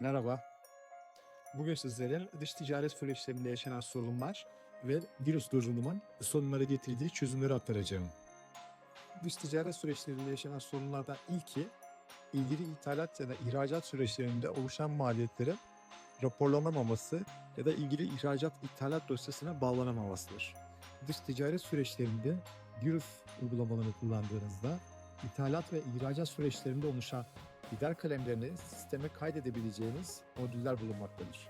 Merhaba. Bugün sizlere dış ticaret süreçlerinde yaşanan sorunlar ve virüs durumunun sorunlara getirdiği çözümleri aktaracağım. Dış ticaret süreçlerinde yaşanan sorunlardan ilki, ilgili ithalat ya da ihracat süreçlerinde oluşan maliyetlerin raporlanamaması ya da ilgili ihracat ithalat dosyasına bağlanamamasıdır. Dış ticaret süreçlerinde virüs uygulamalarını kullandığınızda ithalat ve ihracat süreçlerinde oluşan gider kalemlerini sisteme kaydedebileceğiniz modüller bulunmaktadır.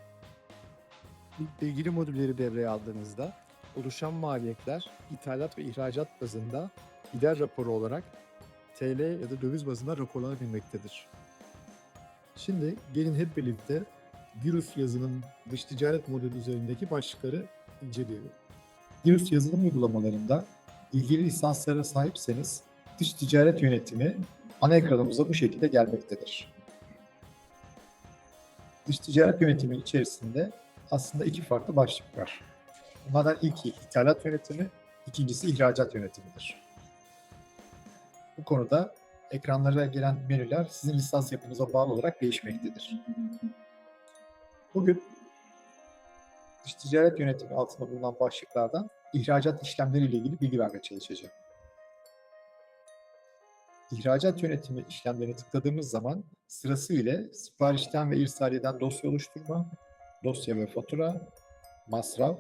İlgili modülleri devreye aldığınızda oluşan maliyetler ithalat ve ihracat bazında gider raporu olarak TL ya da döviz bazında raporlanabilmektedir. Şimdi gelin hep birlikte Virüs yazının dış ticaret modülü üzerindeki başlıkları inceleyelim. Virüs yazılım uygulamalarında ilgili lisanslara sahipseniz dış ticaret yönetimi ana ekranımıza bu şekilde gelmektedir. Dış ticaret yönetimi içerisinde aslında iki farklı başlık var. Bunlardan ilki ithalat yönetimi, ikincisi ihracat yönetimidir. Bu konuda ekranlara gelen menüler sizin lisans yapınıza bağlı olarak değişmektedir. Bugün dış ticaret yönetimi altında bulunan başlıklardan ihracat işlemleri ile ilgili bilgi vermeye çalışacağım. İhracat yönetimi işlemlerini tıkladığımız zaman sırasıyla siparişten ve irsaliyeden dosya oluşturma, dosya ve fatura, masraf,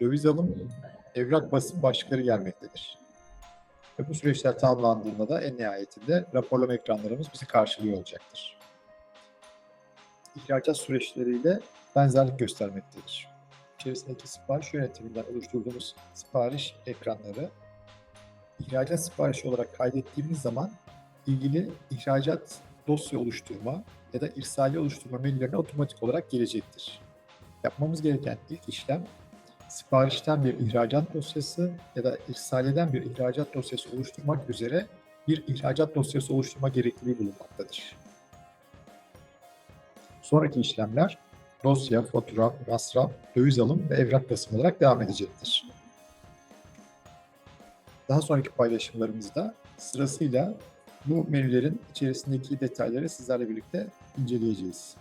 döviz alım, evrak basım başlıkları gelmektedir. Ve bu süreçler tamamlandığında da en nihayetinde raporlama ekranlarımız bizi karşılıyor olacaktır. İhracat süreçleriyle benzerlik göstermektedir. İçerisindeki sipariş yönetiminden oluşturduğumuz sipariş ekranları ihracat siparişi olarak kaydettiğimiz zaman ilgili ihracat dosya oluşturma ya da irsali oluşturma menülerine otomatik olarak gelecektir. Yapmamız gereken ilk işlem siparişten bir ihracat dosyası ya da irsaleden bir ihracat dosyası oluşturmak üzere bir ihracat dosyası oluşturma gerekliliği bulunmaktadır. Sonraki işlemler dosya, fatura, masraf, döviz alım ve evrak basım olarak devam edecektir. Daha sonraki paylaşımlarımızda sırasıyla bu menülerin içerisindeki detayları sizlerle birlikte inceleyeceğiz.